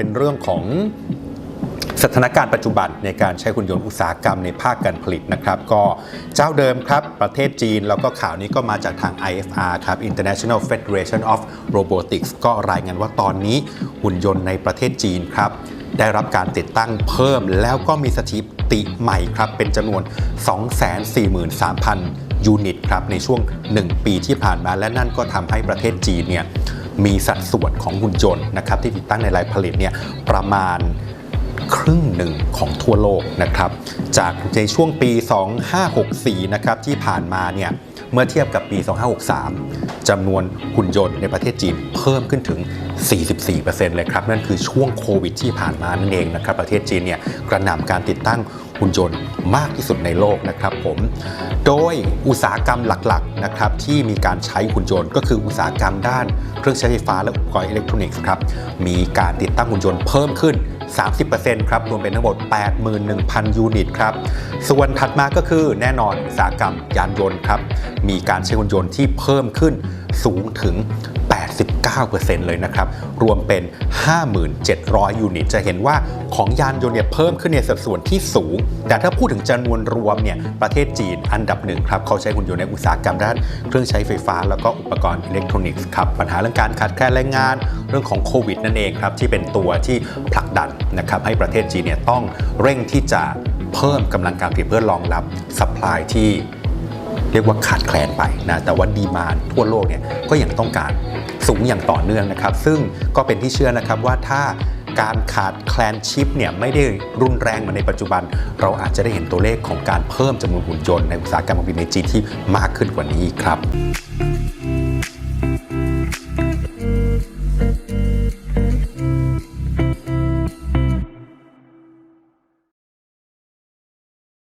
เป็นเรื่องของสถานการณ์ปัจจุบันในการใช้หุ่นยนต์อุตสาหกรรมในภาคการผลิตนะครับ ก็เจ้าเดิมครับ ประเทศจีน แล้วก็ข่าวนี้ก็มาจากทาง IFR ครับ International Federation of Robotics ก็รายงานว่าตอนนี้หุ่นยนต์ในประเทศจีนครับ ได้รับการติดตั้งเพิ่มแล้วก็มีสถิติใหม่ครับ เป็นจำนวน 243,000 ยูนิตครับในช่วง 1 ปีที่ผ่านมาและนั่นก็ทำให้ประเทศจีนเนี่ย มีสัดส่วนของหุ่นยนต์นะครับที่ติดตั้งในรายผลิตเนี่ยประมาณครึ่งหนึ่งของทั่วโลกนะครับ จากในช่วงปี 2564 นะครับที่ผ่านมาเนี่ยเมื่อเทียบกับปี 2563 จำนวนหุ่นยนต์ในประเทศจีนเพิ่มขึ้นถึง 44%เลยครับ นั่นคือช่วงโควิดที่ผ่านมานั่นเองนะครับ ประเทศจีนเนี่ยกระหน่ำการติดตั้งหุ่นยนต์มากที่สุดในโลกนะครับผมโดยอุตสาหกรรมหลักๆนะครับที่มีการใช้หุ่นยนต์ก็คืออุตสาหกรรมด้านเครื่องใช้ไฟฟ้าและอุปกรณ์อิเล็กทรอนิกส์ครับมีการติดตั้งหุ่นยนต์เพิ่มขึ้น 30%ครับรวมเป็นทั้งหมด 81,000 ยูนิตครับส่วนถัดมาก็คือแน่นอนอุตสาหกรรมยานยนต์ครับมีการใช้หุ่นยนต์ที่เพิ่มขึ้นสูงถึง 89%เลยนะครับ รวมเป็น 5,700 ยูนิต จะเห็นว่าของยานยนต์เนี่ยเพิ่มขึ้นในสัดส่วนที่สูง แต่ถ้าพูดถึงจำนวนรวมเนี่ยประเทศจีนอันดับหนึ่งครับ เขาใช้หุ่นยนต์ในอุตสาหกรรมด้านเครื่องใช้ไฟฟ้า แล้วก็อุปกรณ์อิเล็กทรอนิกส์ครับปัญหาเรื่องการขาดแคลนแรงงานเรื่องของโควิดนั่นเองครับที่เป็นตัวที่ผลักดันนะครับให้ประเทศจีนเนี่ยต้องเร่งที่จะเพิ่มกำลังการผลิตเพื่อรองรับสัป라이ที่ เรียกว่าขาดแคลนไปนะแต่ว่าดีมานทั่วโลกเนี่ยก็ยังต้องการสูงอย่างต่อเนื่องนะครับ ซึ่งก็เป็นที่เชื่อนะครับว่าถ้าการขาดแคลนชิปเนี่ยไม่ได้รุนแรงเหมือนในปัจจุบัน เราอาจจะได้เห็นตัวเลขของการเพิ่มจำนวนหุ่นยนต์ในอุตสาหกรรมบินในจีนที่มากขึ้นกว่านี้ครับ